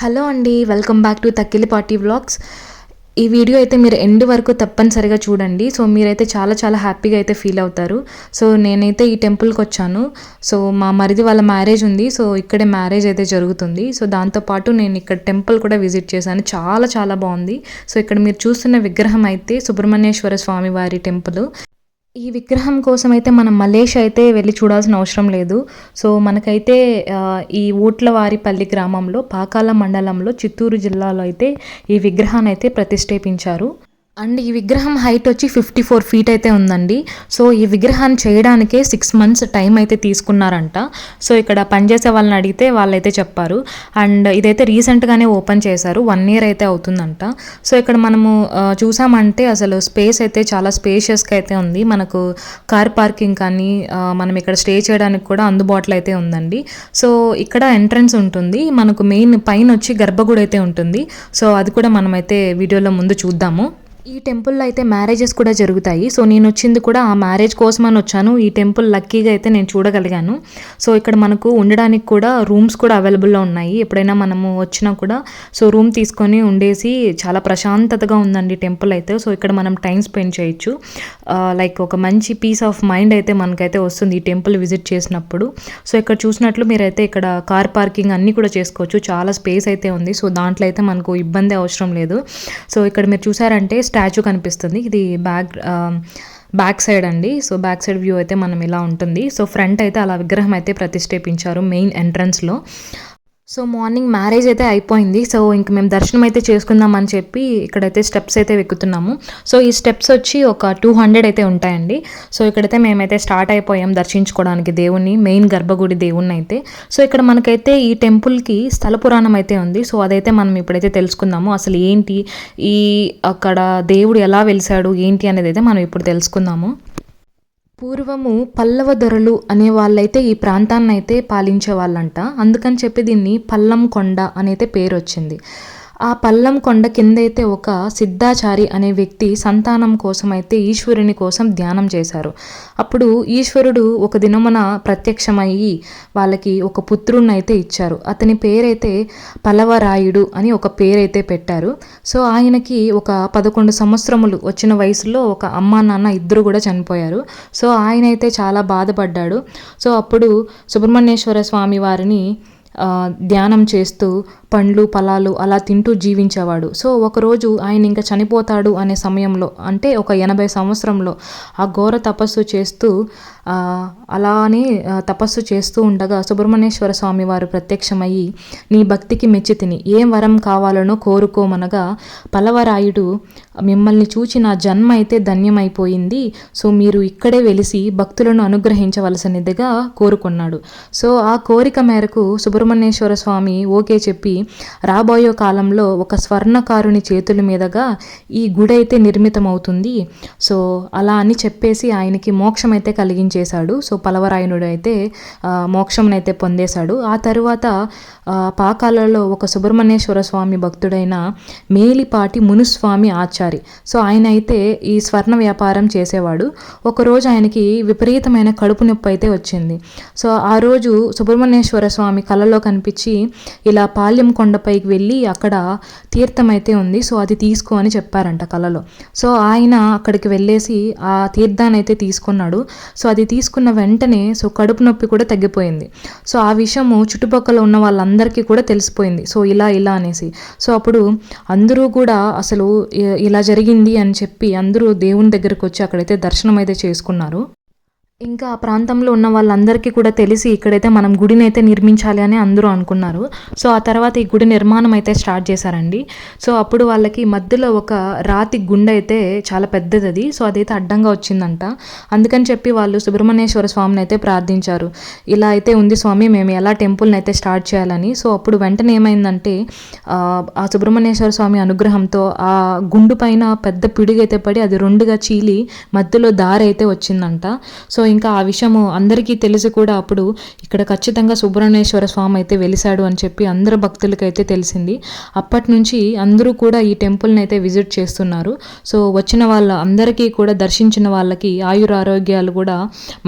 Hello అండి welcome back to Takkilipati vlogs. ఈ video అయితే మీరు ఎండ్ వరకు తప్పనిసరిగా చూడండి. సో మీరైతే చాలా చాలా హ్యాపీగా అయితే ఫీల్ అవుతారు. సో నేనైతే ఈ టెంపుల్కి వచ్చాను. సో మా మరిది వాళ్ళ మ్యారేజ్ ఉంది. సో ఇక్కడే మ్యారేజ్ అయితే జరుగుతుంది. సో దాంతోపాటు నేను ఇక్కడ టెంపుల్ కూడా విజిట్ చేశాను. చాలా చాలా బాగుంది. సో ఇక్కడ మీరు చూస్తున్న విగ్రహం అయితే సుబ్రహ్మణ్యేశ్వర స్వామి వారి టెంపుల్. ఈ విగ్రహం కోసం అయితే మనం మలేషియా అయితే వెళ్ళి చూడాల్సిన అవసరం లేదు. సో మనకైతే ఈ ఓట్లవారిపల్లి గ్రామంలో పాకాల మండలంలో చిత్తూరు జిల్లాలో అయితే ఈ విగ్రహాన్ని అయితే ప్రతిష్ఠాపించారు. అండ్ ఈ విగ్రహం హైట్ వచ్చి ఫిఫ్టీ ఫోర్ ఫీట్ అయితే ఉందండి. సో ఈ విగ్రహాన్ని చేయడానికే సిక్స్ మంత్స్ టైం అయితే తీసుకున్నారంట. సో ఇక్కడ పనిచేసే వాళ్ళని అడిగితే వాళ్ళైతే చెప్పారు. అండ్ ఇదైతే రీసెంట్గానే ఓపెన్ చేశారు. వన్ ఇయర్ అయితే అవుతుందంట. సో ఇక్కడ మనము చూసామంటే అసలు స్పేస్ అయితే చాలా స్పేషియస్గా అయితే ఉంది. మనకు కార్ పార్కింగ్ కానీ మనం ఇక్కడ స్టే చేయడానికి కూడా అందుబాటులో అయితే ఉందండి. సో ఇక్కడ ఎంట్రన్స్ ఉంటుంది. మనకు మెయిన్ పైన వచ్చి గర్భగుడి అయితే ఉంటుంది. సో అది కూడా మనమైతే వీడియోలో ముందు చూద్దాము. ఈ టెంపుల్లో అయితే మ్యారేజెస్ కూడా జరుగుతాయి. సో నేను వచ్చింది కూడా ఆ మ్యారేజ్ కోసమని వచ్చాను ఈ టెంపుల్ లక్కీగా అయితే నేను చూడగలిగాను. సో ఇక్కడ మనకు ఉండడానికి కూడా రూమ్స్ కూడా అవైలబుల్లో ఉన్నాయి. ఎప్పుడైనా మనము వచ్చినా కూడా సో రూమ్ తీసుకొని ఉండేసి చాలా ప్రశాంతతగా ఉందండి టెంపుల్ అయితే. సో ఇక్కడ మనం టైం స్పెండ్ చేయొచ్చు. లైక్ ఒక మంచి పీస్ ఆఫ్ మైండ్ అయితే మనకైతే వస్తుంది ఈ టెంపుల్ విజిట్ చేసినప్పుడు. సో ఇక్కడ చూసినట్లు మీరైతే ఇక్కడ కార్ పార్కింగ్ అన్నీ కూడా చేసుకోవచ్చు. చాలా స్పేస్ అయితే ఉంది. సో దాంట్లో అయితే మనకు ఇబ్బంది అవసరం లేదు. సో ఇక్కడ మీరు చూసారంటే స్టాచ్యూ కనిపిస్తుంది. ఇది బ్యాక్ బ్యాక్ సైడ్ అండి. సో బ్యాక్ సైడ్ వ్యూ అయితే మనం ఇలా ఉంటుంది. సో ఫ్రంట్ అయితే అలా విగ్రహం అయితే ప్రతిష్ఠేపించారు మెయిన్ ఎంట్రన్స్లో. సో మార్నింగ్ మ్యారేజ్ అయితే అయిపోయింది. సో ఇంక మేము దర్శనం అయితే చేసుకుందాం అని చెప్పి ఇక్కడైతే స్టెప్స్ అయితే ఎక్కుతున్నాము సో ఈ స్టెప్స్ వచ్చి ఒక టూ హండ్రెడ్ అయితే ఉంటాయండి. సో ఇక్కడైతే మేమైతే స్టార్ట్ అయిపోయాం దర్శించుకోవడానికి దేవుణ్ణి మెయిన్ గర్భగుడి దేవుణ్ణి అయితే. సో ఇక్కడ మనకైతే ఈ టెంపుల్కి స్థల పురాణం అయితే ఉంది. సో అదైతే మనం ఇప్పుడైతే తెలుసుకుందాము. అసలు ఏంటి? ఈ అక్కడ దేవుడు ఎలా వెలిసాడు? ఏంటి అనేది అయితే మనం ఇప్పుడు తెలుసుకుందాము. పూర్వము పల్లవ దొరలు అనే వాళ్ళైతే ఈ ప్రాంతాన్ని అయితే పాలించే వాళ్ళంట. అందుకని చెప్పి దీన్ని పల్లం కొండ అనైతే పేరు వచ్చింది ఆ పల్లం కొండ కింద అయితే ఒక సిద్ధాచారి అనే వ్యక్తి సంతానం కోసం అయితే ఈశ్వరుని కోసం ధ్యానం చేశారు. అప్పుడు ఈశ్వరుడు ఒక దినమున ప్రత్యక్షమయ్యి వాళ్ళకి ఒక పుత్రుడిని అయితే ఇచ్చారు. అతని పేరైతే పల్లవరాయుడు అని ఒక పేరైతే పెట్టారు. సో ఆయనకి ఒక పదకొండు సంవత్సరములు వచ్చిన వయసులో ఒక అమ్మ నాన్న ఇద్దరు కూడా చనిపోయారు. సో ఆయన అయితే చాలా బాధపడ్డాడు. సో అప్పుడు సుబ్రహ్మణ్యేశ్వర స్వామి వారిని ధ్యానం చేస్తూ పండ్లు ఫలాలు అలా తింటూ జీవించేవాడు. సో ఒకరోజు ఆయన ఇంకా చనిపోతాడు అనే సమయంలో అంటే ఒక ఎనభై సంవత్సరంలో ఆ ఘోర తపస్సు చేస్తూ అలానే తపస్సు చేస్తూ ఉండగా సుబ్రహ్మణ్యేశ్వర స్వామి వారు ప్రత్యక్షమయ్యి నీ భక్తికి మెచ్చి తిని ఏం వరం కావాలనో కోరుకోమనగా పలవరాయుడు మిమ్మల్ని చూచి నా జన్మ అయితే ధన్యమైపోయింది. సో మీరు ఇక్కడే వెలిసి భక్తులను అనుగ్రహించవలసినదిగా కోరుకున్నాడు. సో ఆ కోరిక మేరకు సుబ్రహ్మణ్యేశ్వర స్వామి ఓకే చెప్పి రాబోయే కాలంలో ఒక స్వర్ణకారుని చేతుల మీదుగా ఈ గుడి అయితే నిర్మితమవుతుంది. సో అలా అని చెప్పేసి ఆయనకి మోక్షం అయితే కలిగించేశాడు. సో పలవరాయనుడు అయితే మోక్షంనైతే పొందేశాడు. ఆ తరువాత పాకాలలో ఒక సుబ్రహ్మణ్యేశ్వర స్వామి భక్తుడైన మేలిపాటి మునుస్వామి ఆచారి. సో ఆయన అయితే ఈ స్వర్ణ వ్యాపారం చేసేవాడు. ఒకరోజు ఆయనకి విపరీతమైన కడుపు నొప్పి అయితే వచ్చింది. సో ఆ రోజు సుబ్రహ్మణ్యేశ్వర స్వామి కలలో కనిపించి ఇలా పాల్యం కొండపైకి వెళ్ళి అక్కడ తీర్థం అయితే ఉంది. సో అది తీసుకో అని చెప్పారంట కలలో. సో ఆయన అక్కడికి వెళ్ళేసి ఆ తీర్థాన్ని అయితే తీసుకున్నాడు. సో అది తీసుకున్న వెంటనే సో కడుపు నొప్పి కూడా తగ్గిపోయింది. సో ఆ విషయము చుట్టుపక్కల ఉన్న వాళ్ళందరికీ కూడా తెలిసిపోయింది. సో ఇలా ఇలా అనేసి. సో అప్పుడు అందరూ కూడా అసలు ఇలా జరిగింది అని చెప్పి అందరూ దేవుని దగ్గరకు వచ్చి అక్కడైతే దర్శనం అయితే చేసుకున్నారు. ఇంకా ఆ ప్రాంతంలో ఉన్న వాళ్ళందరికీ కూడా తెలిసి ఇక్కడైతే మనం గుడిని అయితే నిర్మించాలి అని అందరూ అనుకున్నారు. సో ఆ తర్వాత ఈ గుడి నిర్మాణం అయితే స్టార్ట్ చేశారండి. సో అప్పుడు వాళ్ళకి మధ్యలో ఒక రాతి గుండె అయితే చాలా పెద్దది అది సో అదైతే అడ్డంగా వచ్చిందంట. అందుకని చెప్పి వాళ్ళు సుబ్రహ్మణ్యేశ్వర స్వామిని అయితే ప్రార్థించారు. ఇలా అయితే ఉంది స్వామి మేము ఎలా టెంపుల్ని అయితే స్టార్ట్ చేయాలని. సో అప్పుడు వెంటనే ఏమైందంటే ఆ, సుబ్రహ్మణ్యేశ్వర స్వామి అనుగ్రహంతో ఆ గుండు పైన పెద్ద పిడుగైతే పడి అది రెండుగా చీలి మధ్యలో దారి అయితే వచ్చిందంట. సో ఇంకా ఆ విషయము అందరికీ తెలిసి కూడా అప్పుడు ఇక్కడ ఖచ్చితంగా సుబ్రహ్మణ్యేశ్వర స్వామి అయితే వెలిశాడు అని చెప్పి అందరు భక్తులకైతే తెలిసింది. అప్పటి నుంచి అందరూ కూడా ఈ టెంపుల్ని అయితే విజిట్ చేస్తున్నారు. సో వచ్చిన వాళ్ళ అందరికీ కూడా దర్శించిన వాళ్ళకి ఆయుర ఆరోగ్యాలు కూడా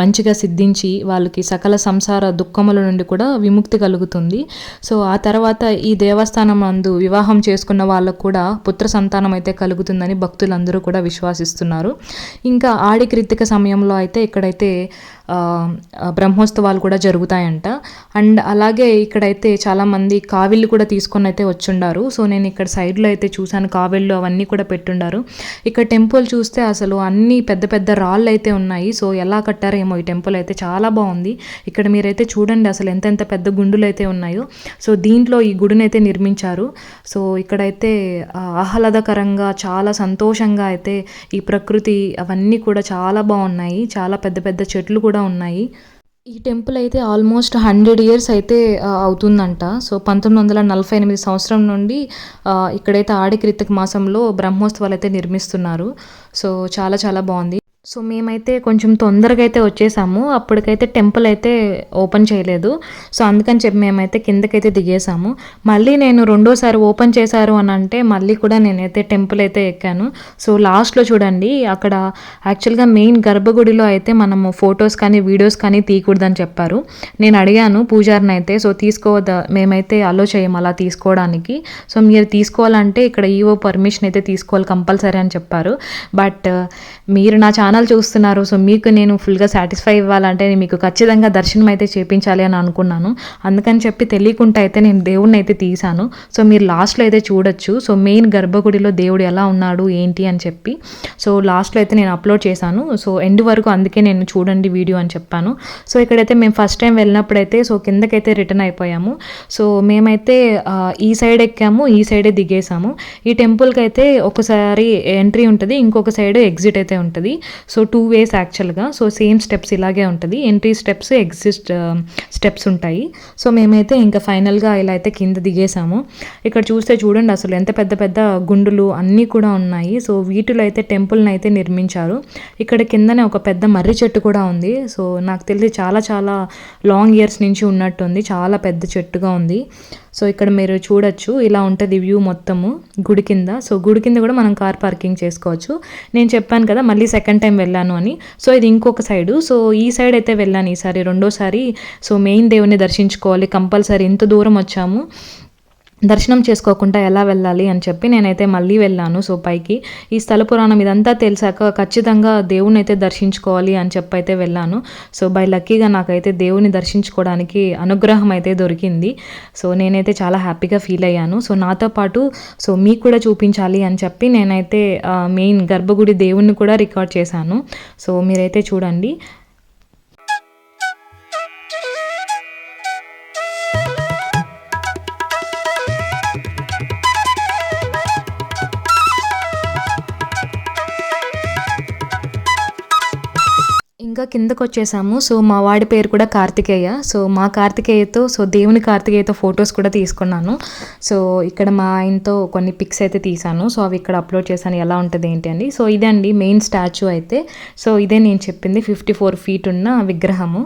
మంచిగా సిద్ధించి వాళ్ళకి సకల సంసార దుఃఖముల నుండి కూడా విముక్తి కలుగుతుంది. సో ఆ తర్వాత ఈ దేవస్థానం అందు వివాహం చేసుకున్న వాళ్ళకు కూడా పుత్ర సంతానం అయితే కలుగుతుందని భక్తులందరూ కూడా విశ్వాసిస్తున్నారు. ఇంకా ఆడి కృతిక సమయంలో అయితే ఇక్కడైతే ఆ, ఆ, బ్రహ్మోత్సవాలు కూడా జరుగుతాయంట. అండ్ అలాగే ఇక్కడైతే చాలామంది కావిళ్ళు కూడా తీసుకొని అయితే వచ్చుండారు. సో నేను ఇక్కడ సైడ్లో అయితే చూశాను కావిళ్ళు అవన్నీ కూడా పెట్టుండారు. ఇక్కడ టెంపుల్ చూస్తే అసలు అన్ని పెద్ద పెద్ద రాళ్ళు అయితే ఉన్నాయి. సో ఎలా కట్టారేమో ఈ టెంపుల్ అయితే చాలా బాగుంది. ఇక్కడ మీరైతే చూడండి అసలు ఎంతెంత పెద్ద గుండులు అయితే ఉన్నాయో. సో దీంట్లో ఈ గుడిని అయితే నిర్మించారు. సో ఇక్కడైతే ఆహ్లాదకరంగా చాలా సంతోషంగా అయితే ఈ ప్రకృతి అవన్నీ కూడా చాలా బాగున్నాయి. చాలా పెద్ద పెద్ద చెట్లు కూడా ఉన్నాయి. ఈ టెంపుల్ అయితే ఆల్మోస్ట్ హండ్రెడ్ ఇయర్స్ అయితే అవుతుందంట. సో పంతొమ్మిది వందల నలభై ఎనిమిది సంవత్సరం నుండి ఇక్కడైతే ఆడి క్రితక మాసంలో బ్రహ్మోత్సవాలు అయితే నిర్మిస్తున్నారు. సో చాలా చాలా బాగుంది. సో మేమైతే కొంచెం తొందరగా అయితే వచ్చేసాము. అప్పటికైతే టెంపుల్ అయితే ఓపెన్ చేయలేదు. సో అందుకని చెప్పి మేమైతే కిందకైతే దిగేసాము. మళ్ళీ నేను రెండోసారి ఓపెన్ చేశారు అని అంటే మళ్ళీ కూడా నేనైతే టెంపుల్ అయితే ఎక్కాను. సో లాస్ట్లో చూడండి అక్కడ యాక్చువల్గా మెయిన్ గర్భగుడిలో అయితే మనము ఫొటోస్ కానీ వీడియోస్ కానీ తీయకూడదని చెప్పారు. నేను అడిగాను పూజారిని అయితే సో తీసుకోవద్దా? మేమైతే అలో చేయం అలా తీసుకోవడానికి. సో మీరు తీసుకోవాలంటే ఇక్కడ ఈవో పర్మిషన్ అయితే తీసుకోవాలి కంపల్సరీ అని చెప్పారు. బట్ మీరు నా ఛానల్ చూస్తున్నారు సో మీకు నేను ఫుల్గా సాటిస్ఫై ఇవ్వాలంటే నేను మీకు ఖచ్చితంగా దర్శనం అయితే చేపించాలి అని అనుకున్నాను. అందుకని చెప్పి తెలియకుండా అయితే నేను దేవుడిని అయితే తీశాను. సో మీరు లాస్ట్లో అయితే చూడొచ్చు. సో మెయిన్ గర్భగుడిలో దేవుడు ఎలా ఉన్నాడు ఏంటి అని చెప్పి. సో లాస్ట్లో అయితే నేను అప్లోడ్ చేశాను. సో ఎండ్ వరకు అందుకే నేను చూడండి వీడియో అని చెప్పాను. సో ఇక్కడైతే మేము ఫస్ట్ టైం వెళ్ళినప్పుడైతే సో కిందకైతే రిటర్న్ అయిపోయాము. సో మేమైతే ఈ సైడ్ ఎక్కాము ఈ సైడే దిగేసాము ఈ టెంపుల్కి అయితే ఒకసారి ఎంట్రీ ఉంటుంది ఇంకొక సైడ్ ఎగ్జిట్ అయితే ఉంటుంది. సో టూ వేస్ యాక్చువల్గా సో సేమ్ స్టెప్స్ ఇలాగే ఉంటుంది. ఎంట్రీ స్టెప్స్ ఎగ్జిస్ట్ స్టెప్స్ ఉంటాయి. సో మేమైతే ఇంకా ఫైనల్గా ఇలా అయితే కింద దిగేసాము. ఇక్కడ చూస్తే చూడండి అసలు ఎంత పెద్ద పెద్ద గుండులు అన్నీ కూడా ఉన్నాయి. సో వీటిలో అయితే టెంపుల్ని అయితే నిర్మించారు. ఇక్కడ కిందనే ఒక పెద్ద మర్రి చెట్టు కూడా ఉంది. సో నాకు తెలిసి చాలా చాలా లాంగ్ ఇయర్స్ నుంచి ఉన్నట్టుంది చాలా పెద్ద చెట్టుగా ఉంది. సో ఇక్కడ మీరు చూడొచ్చు. ఇలా ఉంటుంది వ్యూ మొత్తము గుడి కింద. సో గుడి కింద కూడా మనం కార్ పార్కింగ్ చేసుకోవచ్చు. నేను చెప్పాను కదా మళ్ళీ సెకండ్ టైం వెళ్ళాను అని. సో ఇది ఇంకొక సైడు సో ఈ సైడ్ అయితే వెళ్ళాను ఈసారి రెండోసారి. సో మెయిన్ దేవుని దర్శించుకోవాలి. కంపల్సరీ ఇంత దూరం వచ్చాము. దర్శనం చేసుకోకుండా ఎలా వెళ్ళాలి అని చెప్పి నేనైతే మళ్ళీ వెళ్ళాను సో పైకి ఈ స్థల పురాణం ఇదంతా తెలిసాక ఖచ్చితంగా దేవుని అయితే దర్శించుకోవాలి అని చెప్పి అయితే వెళ్ళాను. సో బై లక్కీగా నాకైతే దేవుని దర్శించుకోవడానికి అనుగ్రహం అయితే దొరికింది. సో నేనైతే చాలా హ్యాపీగా ఫీల్ అయ్యాను. సో నాతో పాటు సో మీకు కూడా చూపించాలి అని చెప్పి నేనైతే మెయిన్ గర్భగుడి దేవుణ్ణి కూడా రికార్డ్ చేశాను. సో మీరైతే చూడండి. ఇంకా కిందకు వచ్చేసాము సో మా వాడి పేరు కూడా కార్తికేయ. సో మా కార్తికేయతో సో దేవుని కార్తికేయతో ఫొటోస్ కూడా తీసుకున్నాను. సో ఇక్కడ మా ఆయనతో కొన్ని పిక్స్ అయితే తీసాను. సో అవి ఇక్కడ అప్లోడ్ చేశాను. ఎలా ఉంటుంది ఏంటి అండి సో ఇదే అండి మెయిన్ స్టాచ్యూ అయితే. సో ఇదే నేను చెప్పింది ఫిఫ్టీ ఫోర్ ఫీట్ ఉన్న విగ్రహము.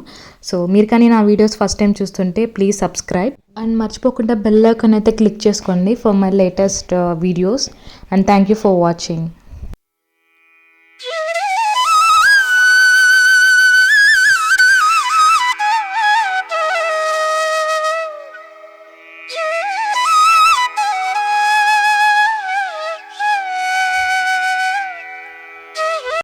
సో మీరు కానీ నా వీడియోస్ ఫస్ట్ టైం చూస్తుంటే ప్లీజ్ సబ్స్క్రైబ్. అండ్ మర్చిపోకుండా బెల్ ఐకాన్ అయితే క్లిక్ చేసుకోండి for my latest videos. And thank you for watching.